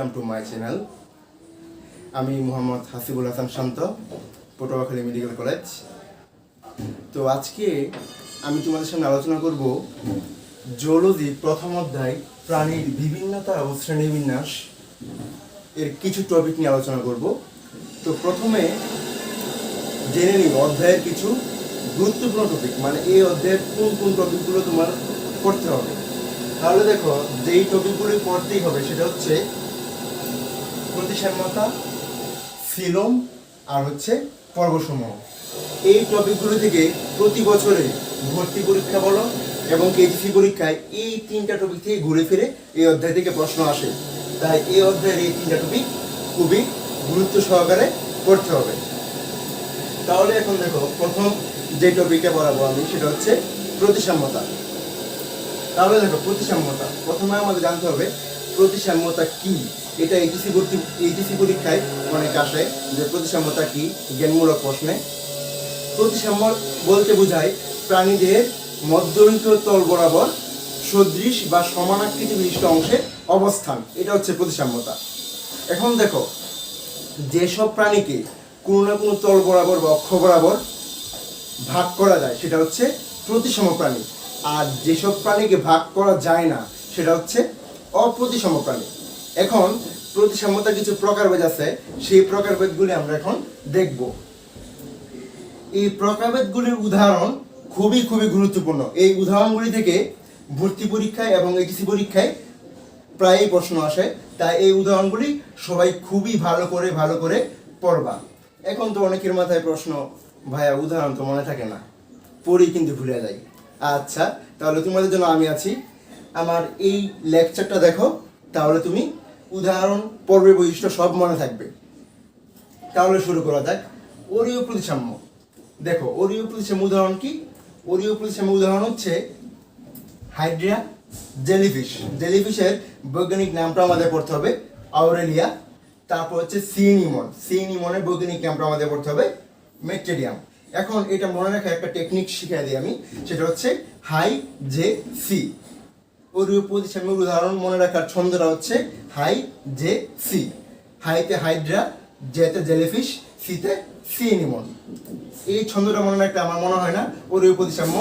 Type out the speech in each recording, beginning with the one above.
Welcome to my channel আমি Mohammad Hasibul Hasan Shanto, Patuakhali medical college. তো আজকে আমি তোমাদের সামনে আলোচনা করব জুওলজি প্রথম অধ্যায়, প্রাণীর বিভিন্নতা ও শ্রেণীবিন্যাস এর কিছু টপিক নিয়ে আলোচনা করব। তো প্রথমে জেনে নিব অধ্যায়ের কিছু গুরুত্বপূর্ণ টপিক মানে এই অধ্যায়ের কোন কোন টপিকগুলো তোমার পড়তে হবে। তাহলে দেখো, যেই টপিকগুলো পড়তেই হবে সেটা হচ্ছে প্রতিসাম্যতা ফিলম আর হচ্ছে পর্বসমূহ। এই টপিকগুলো থেকে প্রতি বছরে ভর্তি পরীক্ষা বলো এবং কেজিসি পরীক্ষায় এই তিনটা টপিক থেকে ঘুরে ফিরে এই অধ্যায় থেকে প্রশ্ন আসে। তাই এই অধ্যায়ের এই তিনটা টপিক খুবই গুরুত্ব সহকারে পড়তে হবে। তাহলে এখন দেখো প্রথম যে টপিকটা পড়াবো আমি সেটা হচ্ছে প্রতিসাম্যতা। তাহলে দেখো প্রতিসাম্যতা। প্রথমে আমাদের জানতে হবে প্রতিসাম্যতা কি? এটা এইচএসি ভর্তি এইচএসি পরীক্ষায় অনেক আসে যে প্রতিসাম্যতা কি, জ্ঞানমূলক প্রশ্নে। প্রতিসাম্য বলতে বোঝায় প্রাণীদের মধ্যবিত্ত তল বরাবর সদৃশ বা সমানাকৃতি বিশিষ্ট অংশের অবস্থান। এটা হচ্ছে প্রতিসাম্যতা এখন দেখো, যেসব প্রাণীকে কোনো না কোনো তল বরাবর বা অক্ষ বরাবর ভাগ করা যায়, সেটা হচ্ছে প্রতিসম প্রাণী। আর যেসব প্রাণীকে ভাগ করা যায় না, সেটা হচ্ছে অপ্রতিসম প্রাণী। এখন প্রতিসাম্যতার কিছু প্রকারভেদ আছে, সেই প্রকারভেদগুলি আমরা এখন দেখব। এই প্রকারভেদগুলির উদাহরণ খুবই খুবই গুরুত্বপূর্ণ। এই উদাহরণগুলি থেকে ভর্তি পরীক্ষায় এবং এইচএসি পরীক্ষায় প্রায়ই প্রশ্ন আসে, তাই এই উদাহরণগুলি সবাই খুবই ভালো করে ভালো করে পড়বা। এখন তো অনেকের মাথায় প্রশ্ন, ভাইয়া, উদাহরণ তো মনে থাকে না। পড়ি কিন্তু ভুলে যাই। আচ্ছা তাহলে তোমাদের জন্য আমি আছি। আমার এই লেকচারটা দেখো, তাহলে তুমি উদাহরণ, পর্বের বৈশিষ্ট্য সব মনে থাকবে। তাহলে শুরু করা যাক। ওরিও প্রতিসাম্য। দেখো ওরিও প্রতিসাম্য উদাহরণ কি? ওরিও প্রতিসাম্য উদাহরণ হচ্ছে হাইড্রিয়া জেলিফিশ। জেলিফিশের বৈজ্ঞানিক নামটা আমাদের পড়তে হবে আউরেলিয়া তারপর হচ্ছে সিনিমন। সিনিমনের বৈজ্ঞানিক নামটা আমাদের পড়তে হবে মেটেরিয়াম এখন এটা মনে রাখা একটা টেকনিক শিখিয়ে দিই আমি। সেটা হচ্ছে হাই জে সি। ওরিও প্রতিসাম্যের উদাহরণ মনে রাখার ছন্দটা হচ্ছে হাই, জে, সি। হাইতে হাইড্রা, জেতে জেলিফিশ, সিতে সিনিমন এই ছন্দটা মনে রাখতে আমার মনে হয় না ওরিও প্রতিসাম্য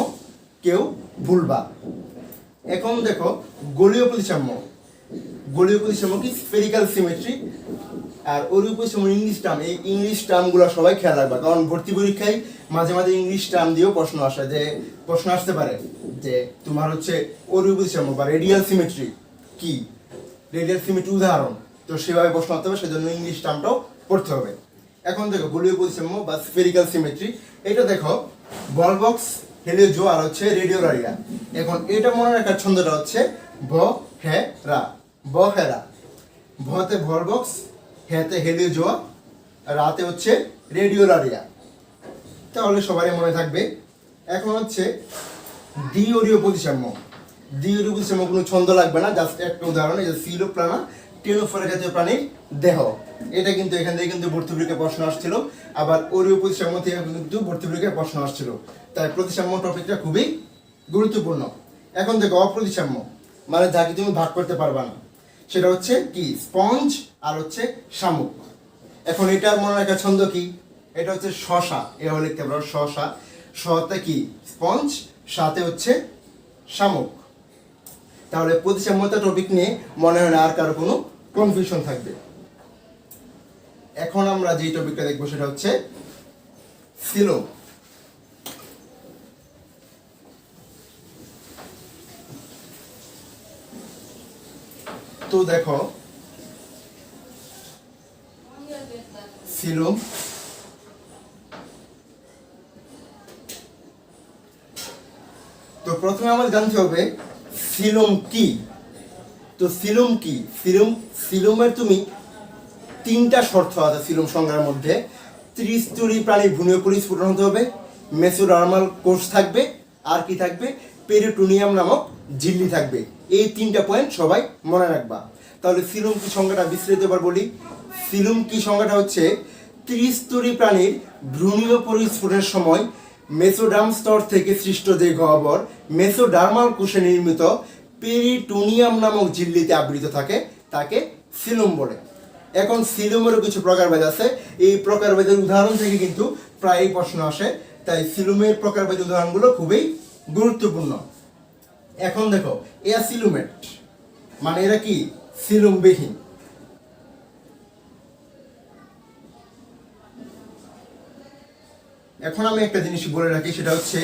কেউ ভুলবা। এখন দেখো, গোলীয় প্রতিসাম্য গোলীয় প্রতিসাম্য কি? স্ফেরিক্যাল সিমেট্রি আর ওরিও প্রতিসাম্য ইংলিশ টার্ম এই ইংলিশ টার্মগুলো সবাই খেয়াল রাখবা। কারণ ভর্তি পরীক্ষায় মাঝে মাঝে ইংলিশ টার্ম দিয়েও প্রশ্ন আসে যে প্রশ্ন আসতে পারে যে তোমার হচ্ছে প্রতিসাম্য বা রেডিয়াল সিমেট্রি কি? রেডিয়াল সিমেট্রি উদাহরণ। তো সেভাবে প্রশ্ন আসতে হবে, সেজন্য ইংলিশ টার্মটাও পড়তে হবে। এখন দেখো গোলীয় প্রতিসাম্য বা স্পেরিক্যাল সিমেট্রি এটা দেখো বল বক্স হেলিও জো আর হচ্ছে রেডিও রারিয়া এখন এটা মনে রাখার ছন্দটা হচ্ছে ভ, হে, রা। ব হেরা ভতে ভল বক্স হেতে হেলিও জো রাতে হচ্ছে রেডিও রারিয়া তাহলে সবারই মনে থাকবে এখন হচ্ছে দ্বি ওরিও প্রতিসাম্য দ্বি ওরিও প্রতিসাম্য কোনো ছন্দ লাগবে না জাস্ট একটা উদাহরণ, এই যে সিলোপ্লানা টেনোফোরা জাতীয় প্রাণীর দেহ। এটা কিন্তু এখান থেকে কিন্তু ভর্তি পরীক্ষায় প্রশ্ন আসছিল। আবার ওরিও প্রতিসাম্য থেকে কিন্তু ভর্তি পরীক্ষায় প্রশ্ন আসছিল। তাই প্রতিসাম্য টপিকটা খুবই গুরুত্বপূর্ণ। এখন দেখো, অপ্রতিসাম্য মানে যাকে তুমি ভাগ করতে পারবা না। সেটা হচ্ছে কি? স্পঞ্জ আর হচ্ছে শামুক। এখন এটার মনে রাখা ছন্দ কি? এটা হচ্ছে শশা, এভাবে লিখতে পারো, শশা। শতে কি? স্পঞ্জ, সাথে হচ্ছে শামুক। তাহলে প্রতিসাম্যতা টপিক নিয়ে মনে হয় আর কারও কোনো কনফিউশন থাকবে। এখন আমরা যে টপিকটা দেখব সেটা হচ্ছে ফিলো তো দেখো ফিলোম প্রথমে আমাদের জানতে হবে ফিলম কি? তো ফিলম কি? ফিলম ফিলমের তুমি তিনটা শর্ত আছে ফিলম সংজ্ঞার মধ্যে। ত্রিস্তরী প্রাণীর ভূমিও পরিস্ফুটন হতে হবে, মেসোডার্মাল কোষ থাকবে, আর কি থাকবে? পেরিটোনিয়াম নামক ঝিল্লি থাকবে। এই তিনটা পয়েন্ট সবাই মনে রাখবা। তাহলে ফিলম কি সংজ্ঞাটা বিস্তারিত এবার বলি। ফিলম কি সংজ্ঞাটা হচ্ছে, ত্রিস্তরী প্রাণীর ভ্রূণীয় পরিস্ফুটনের সময় মেসোডাম স্তর থেকে সৃষ্ট যে গহ্বর, মেসোডার্মাল কোষে নির্মিত পেরিটোনিয়াম নামক ঝিল্লিতে আবৃত থাকে, তাকে সিলুম বলে। এখন সিলুমেরও কিছু প্রকারভেদ আছে। এই প্রকারভেদের উদাহরণ থেকে কিন্তু প্রায়ই প্রশ্ন আসে। তাই সিলুমের প্রকারভেদ উদাহরণগুলো খুবই গুরুত্বপূর্ণ। এখন দেখো অ্যাসিলুমেট মানে এরা কি? সিলুমবিহীন। এখন আমি একটা জিনিস বলে রাখি, সেটা হচ্ছে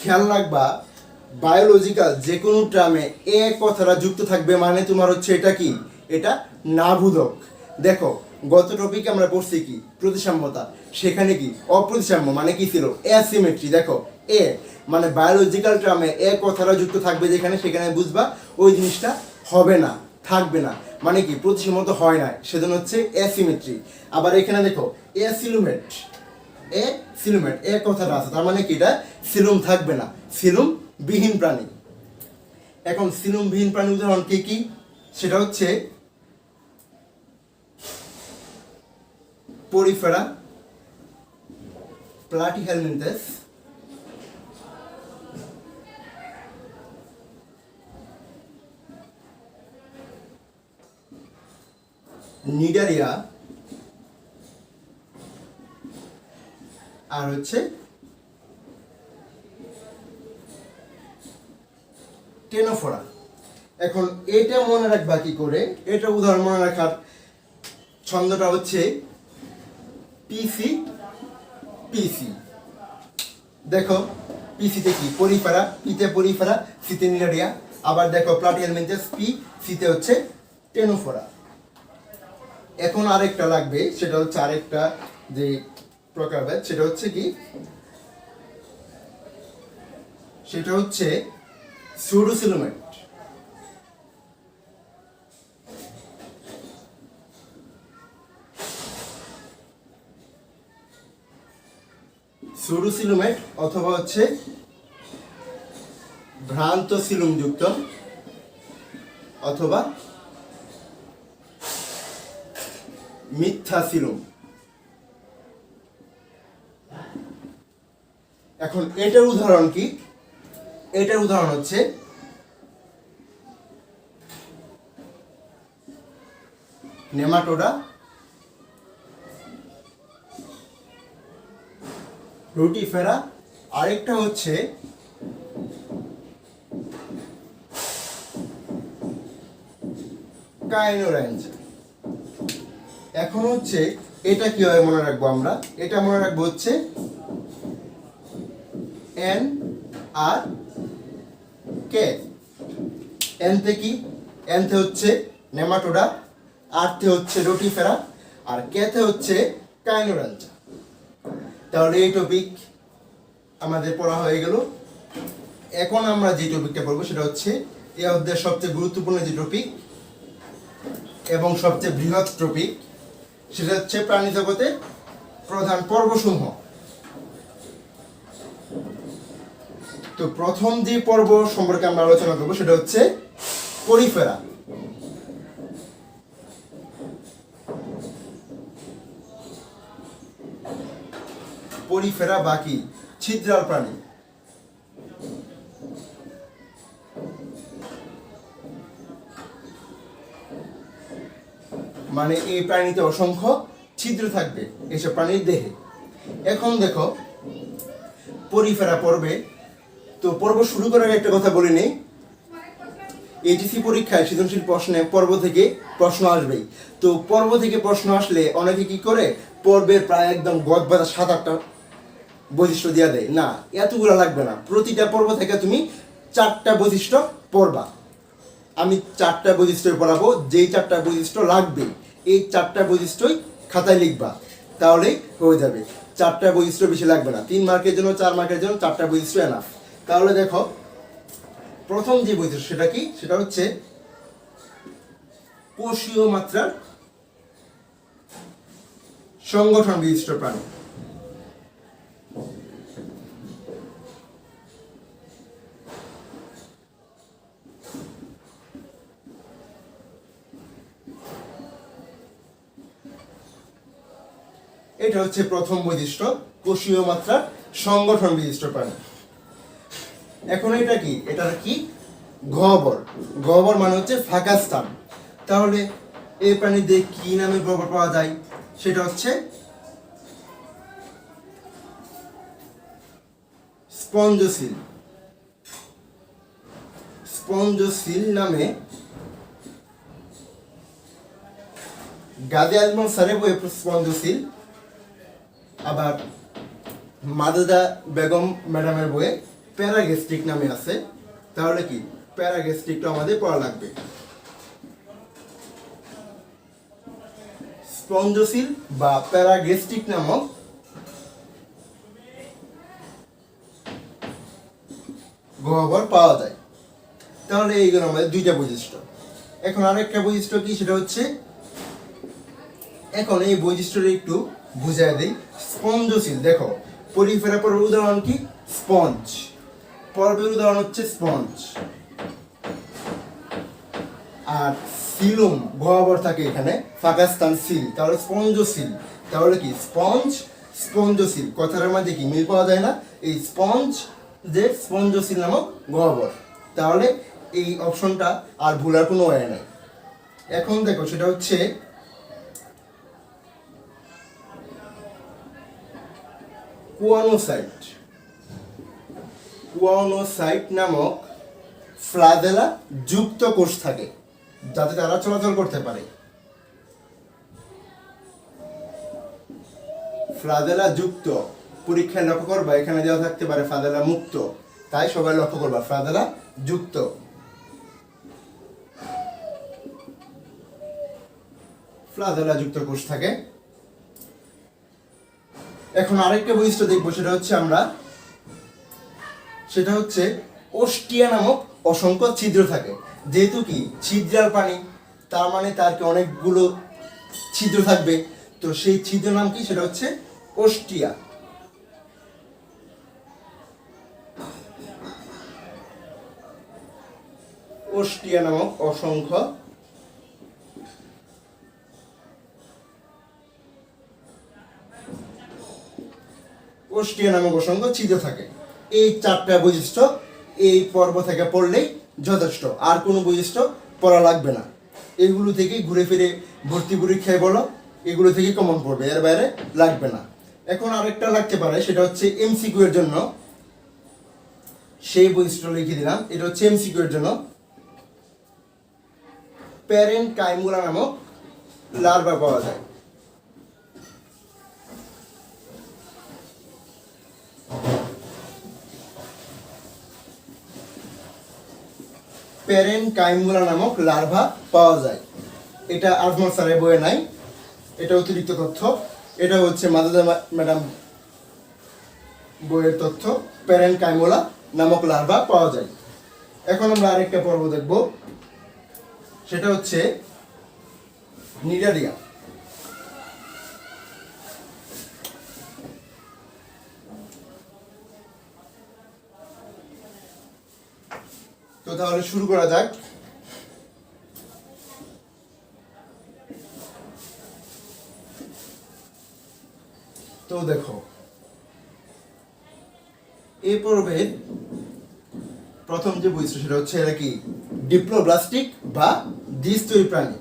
খেয়াল রাখবা বায়োলজিক্যাল যে কোনো ট্রামে এ কথাটা যুক্ত থাকবে মানে তোমার হচ্ছে এটা কি? এটা নাভুদক দেখো, গত টপিকে আমরা পড়ছি কি? প্রতিসাম্যতা। সেখানে কি? অপ্রতিসাম্য মানে কি ছিল? অ্যাসিমেট্রি দেখো, এ মানে বায়োলজিক্যাল ট্রামে এ কথাটা যুক্ত থাকবে যেখানে, সেখানে বুঝবা ওই জিনিসটা হবে না, থাকবে না। মানে কি? প্রতিসাম্যত হয় না সেজন্য হচ্ছে অ্যাসিমেট্রি আবার এখানে দেখো অ্যাসিলুমেট এ সিলুমেট, এ কথাটা আছে, তার মানে কি এটা? সিলুম থাকবে না। সিলুম বিহীন প্রাণী। এখন সিলুম বিহীন প্রাণী উদাহরণ কি কি? সেটা হচ্ছে পরিফেরা, প্লাটিহেলমিনথেস, নিডারিয়া আর হচ্ছে টেনোফোরা। এখন এটা মনে রাখবা কি করে? এটা উদাহরণ মনে রাখার ছন্দটা হচ্ছে পিসি পিসি দেখো পিসিতে কি? পরিফেরা পিতে পরিফেরা সিতে নিলারিয়া আবার দেখো, প্লাটিয়াল মেঞ্চাস পি সিতে হচ্ছে টেনোফোরা। এখন আরেকটা লাগবে, সেটা হচ্ছে আরেকটা যে প্রকারভেদ সেটা হচ্ছে কি? সেটা হচ্ছে সুডোসিলোমেট সুডোসিলোমেট অথবা হচ্ছে ভ্রান্ত সিলুম যুক্ত অথবা মিথ্যা সিলুম এখন এটার উদাহরণ কি? এটার উদাহরণ হচ্ছে নেমাটোডা রুটি রুটিফেরা, আরেকটা হচ্ছে কাইনোরেঞ্জ। এখন হচ্ছে এটা কীভাবে মনে রাখব আমরা? এটা মনে রাখব হচ্ছে এন আর কে এনতে কি? এনতে হচ্ছে নেমাটোডা আরতে হচ্ছে রোটিফেরা, আর কেতে হচ্ছে কাইনোরাঞ্চা তাহলে এই টপিক আমাদের পড়া হয়ে গেল। এখন আমরা যে টপিকটা পড়ব সেটা হচ্ছে এই অধ্যায়ের সবচেয়ে গুরুত্বপূর্ণ যে টপিক এবং সবচেয়ে বৃহৎ টপিক সেটা হচ্ছে প্রাণী জগতে প্রধান পর্বসমূহ। তো প্রথম যে পর্ব সম্পর্কে আমরা আলোচনা করব সেটা হচ্ছে পরিফেরা। পরিফেরা বাকি ছিদ্রাল প্রাণী। মানে এই প্রাণীতে অসংখ্য ছিদ্র থাকবে, এসব প্রাণীর দেহে। এখন দেখো, পরিফেরা পর্বে তো পর্ব শুরু করার একটা কথা বলে নেই। এইচএসসি পরীক্ষায় সৃজনশীল প্রশ্নে পর্ব থেকে প্রশ্ন আসবেই। তো পর্ব থেকে প্রশ্ন আসলে অনেকে কি করে? পর্বের প্রায় একদম গদ বাঁধা সাত, আটটা বৈশিষ্ট্য দেওয়া দেয়। না, এতগুলো লাগবে না। প্রতিটা পর্ব থেকে তুমি চারটা বৈশিষ্ট্য পড়বা। আমি চারটা বৈশিষ্ট্য পড়াবো। যেই চারটা বৈশিষ্ট্য লাগবে এই চারটা বৈশিষ্ট্যই খাতায় লিখবা। তাহলেই হয়ে যাবে। চারটা বৈশিষ্ট্য বেশি লাগবে না। তিন মার্কের জন্য, চার মার্কের জন্য চারটা বৈশিষ্ট্য এনাফ তাহলে দেখো, প্রথম যে বৈশিষ্ট্য সেটা কি? সেটা হচ্ছে কোষীয় মাত্রার সংগঠন বিশিষ্ট প্রাণী। এটা হচ্ছে প্রথম বৈশিষ্ট্য, কোষীয় মাত্রার সংগঠন বিশিষ্ট প্রাণী। এখন এটা কি? এটা কি? গহ্বর গহ্বর মানে হচ্ছে ফাঁকা স্থান। তাহলে এই প্রাণীদের কি নামে গহ্বর পাওয়া যায়? সেটা হচ্ছে স্পঞ্জশীল। স্পঞ্জশীল নামে গাদে আজমল সারে বইয়ে স্পঞ্জশীল। আবার মাদাদা বেগম ম্যাডামের বইয়ে প্যারাগেস্টিক নামে আছে, তাহলে কি? প্যারাগেস্টিকটা আমাদের পড়া লাগবে। স্পঞ্জসিল বা প্যারাগেস্টিক নামক গহ্বর পাওয়া যায়। তাহলে এইগুলো আমাদের দুইটা বৈশিষ্ট্য। এখন আরেকটা বৈশিষ্ট্য কি? সেটা হচ্ছে, এখন এই বৈশিষ্ট্যটা একটু বুঝাই দিই। স্পঞ্জশীল দেখো, পরিফেরা পর্বের উদাহরণ কি? স্পঞ্জ। পর্বের উদাহরণ হচ্ছে স্পঞ্জ। আর সিলুম গহ্বর থাকে এখানে ফাঁকা স্থান সিল। তাহলে স্পঞ্জশীল। তাহলে কি? স্পঞ্জ, স্পঞ্জশীল। কথার মধ্যে কি মিল পাওয়া যায় না? এই স্পঞ্জ যে স্পঞ্জশীল নামক গহ্বর। তাহলে এই অপশনটা আর ভুলার কোনো ওয়ে নাই। এখন দেখো, সেটা হচ্ছে কুয়ানোসাইট। কুয়ানোসাইট নামক ফ্লাজেলা যুক্ত কোষ থাকে, যাতে তারা চলাচল করতে পারে। ফ্লাজেলা যুক্ত পরীক্ষায় লক্ষ্য করবা, এখানে দেওয়া থাকতে পারে ফ্লাজেলা মুক্ত। তাই সবাই লক্ষ্য করবা ফ্লাজেলা যুক্ত। ফ্লাজেলা যুক্ত কোষ থাকে। এখন আরেকটা বৈশিষ্ট্য দেখব, সেটা হচ্ছে আমরা সেটা হচ্ছে ওষ্টিয়া নামক অসংখ্য ছিদ্র থাকে। যেহেতু কি? ছিদ্রার পানি। তার মানে তার কি অনেকগুলো ছিদ্র থাকবে। তো সেই ছিদ্র নাম কি? সেটা হচ্ছে ওষ্টিয়া ওষ্টিয়া নামক অসংখ্য ওষ্টিয়া নামক অসংখ্য ছিদ্র থাকে। এই চারটা বৈশিষ্ট্য এই পর্ব থেকে পড়লেই যথেষ্ট। আর কোনো বৈশিষ্ট্য পড়া লাগবে না। এগুলো থেকেই ঘুরে ফিরে ভর্তি পরীক্ষায় বলো, এগুলো থেকেই কমন পড়বে, এর বাইরে লাগবে না। এখন আরেকটা লাগতে পারে, সেটা হচ্ছে এমসিকিউ এর জন্য। সেই বৈশিষ্ট্য লিখে দিলাম, এটা হচ্ছে এমসিকিউ এর জন্য। প্যারেন্ট কাইমুলা নামক লার্ভা পাওয়া যায়। প্যারেন কাইমগুলা নামক লার্ভা পাওয়া যায়। এটা আজমল স্যারের বইয়ে নাই। এটা অতিরিক্ত তথ্য। এটা হচ্ছে মাদাদা ম্যাডাম বইয়ের তথ্য। প্যারেন কাইমোলা নামক লার্ভা পাওয়া যায়। এখন আমরা আরেকটা পর্ব দেখব। সেটা হচ্ছে নিডারিয়া। তো তাহলে শুরু করা যাক। তো দেখো এই পর্বের প্রথম যে বৈশিষ্ট্য সেটা হচ্ছে এটা কি? ডিপ্লোব্লাস্টিক বা দ্বিস্তরী প্রাণী।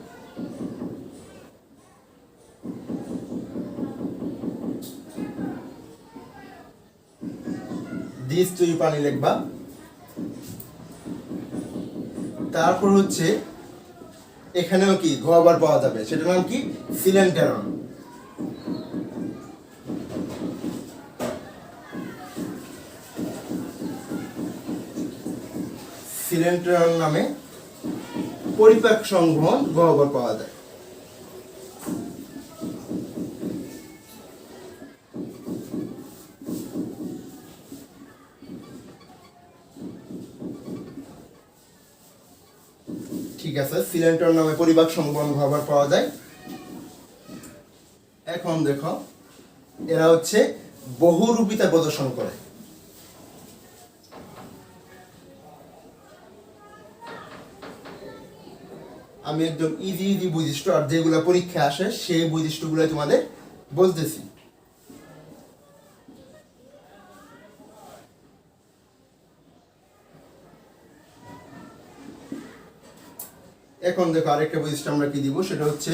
দ্বিস্তরী প্রাণী লিখবা তারপর হচ্ছে এখানেও কি গহ্বর পাওয়া যাবে? সেটার নাম কি? সিলেন্টারন সিলেন্টেরন নামে পরিপাক সংগ্রহণ গহ্বর পাওয়া যায়। সিলেন্টর নামে পরিপাক সংবহন গহ্বর পাওয়া যায়। এখন দেখো, এরা হচ্ছে বহুরূপিতা প্রদর্শন করে। আমি একদম ইজি ইজি বৈশিষ্ট্য আর যেগুলো পরীক্ষা আসে, সেই বৈশিষ্ট্যগুলো তোমাদের বলতেছি। এখন দেখো আরেকটা বৈশিষ্ট্য আমরা কি দিব? সেটা হচ্ছে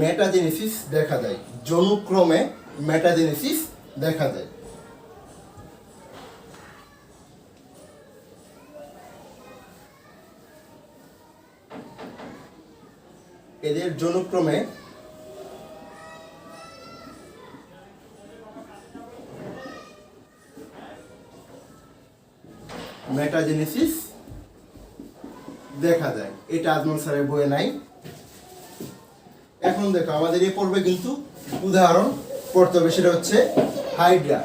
মেটাজেনেসিস দেখা যায়। জনুক্রমে মেটাজেনেসিস দেখা যায়। এদের জনুক্রমে মেটাজেনেসিস দেখা যায়। এটা আজমল স্যারের বইয়ে নাই। এখন দেখো, আমাদের এই পর্বে কিন্তু উদাহরণ পড়তে হবে, সেটা হচ্ছে হাইড্রা।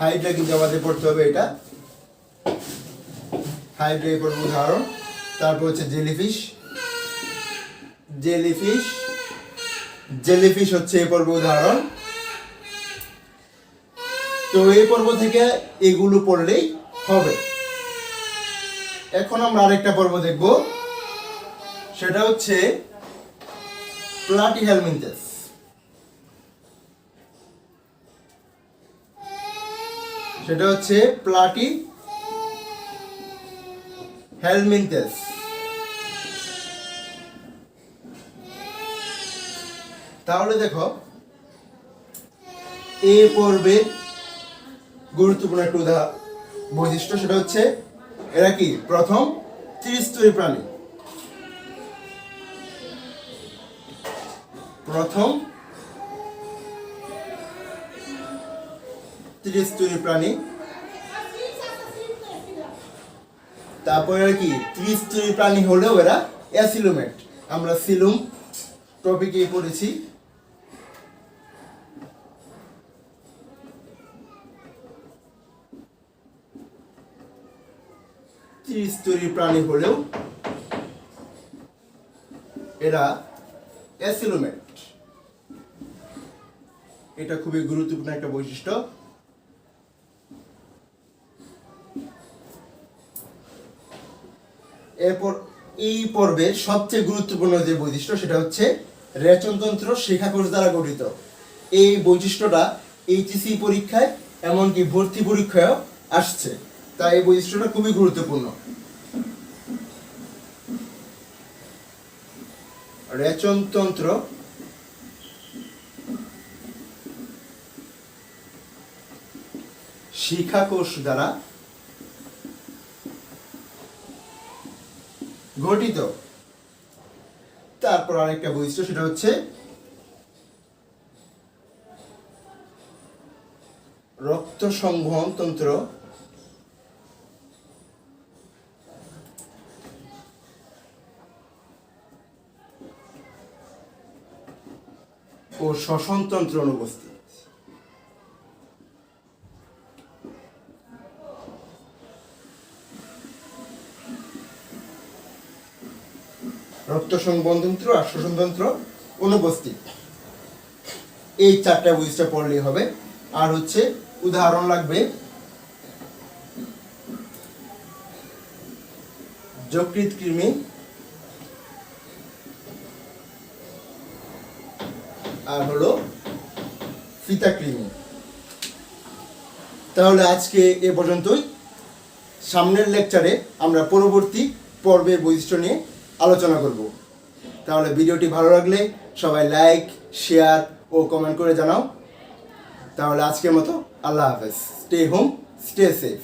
হাইড্রা কিন্তু আমাদের পড়তে হবে এটা। হাইড্রা এই পর্বে উদাহরণ, তারপর হচ্ছে জেলিফিশ। জেলিফিশ জেলিফিশ হচ্ছে এই পর্বে উদাহরণ। তো এই পর্ব থেকে এগুলো পড়লেই হবে। এখন আমরা আরেকটা পর্ব দেখব। সেটা হচ্ছে প্লাটি হেলমিনথেস সেটা হচ্ছে প্লাটি হেলমিনথেস তাহলে দেখো, এ পর্বের গুরুত্বপূর্ণ একটা উদাহ বৈশিষ্ট্য, সেটা হচ্ছে এরা কি? প্রথম ত্রিস্তরী প্রাণী। প্রথম ত্রিস্তরী প্রাণী। তারপরে কি? ত্রিস্তরী প্রাণী হলেও এরা অ্যাসিলোমেট। আমরা সিলুম টপিকে পড়েছি। ত্রিস্তরী প্রাণী হলেও এরা অ্যাসিলোমেট। এটা খুবই গুরুত্বপূর্ণ একটা বৈশিষ্ট্য। এরপর এই পর্বে সবচেয়ে গুরুত্বপূর্ণ যে বৈশিষ্ট্য, সেটা হচ্ছে রেচনতন্ত্র শিক্ষাকোষ দ্বারা গঠিত। এই বৈশিষ্ট্যটা এইচএসি পরীক্ষায়, এমনকি ভর্তি পরীক্ষায়ও আসছে। তাই এই বৈশিষ্ট্যটা খুবই গুরুত্বপূর্ণ। রেচনতন্ত্র শিক্ষাকোষ দ্বারা গঠিত। তারপর আরেকটা বৈশিষ্ট্য, সেটা হচ্ছে রক্ত সংবহন শ্বসনতন্ত্র অনুপস্থিত। রক্ত সংবহনতন্ত্র আর শ্বসনতন্ত্র অনুপস্থিত। এই চারটা বৈশিষ্ট্য পড়লেই হবে। আর হচ্ছে উদাহরণ লাগবে। যকৃত কৃমি আর হলো ফিতা কৃমি তাহলে আজকে এ পর্যন্তই। সামনের লেকচারে আমরা পরবর্তী পর্বের বৈশিষ্ট্য নিয়ে আলোচনা করব। তাহলে ভিডিওটি ভালো লাগলে সবাই লাইক, শেয়ার ও কমেন্ট করে জানাও। তাহলে আজকের মতো আল্লাহ হাফেজ। Stay home, stay safe.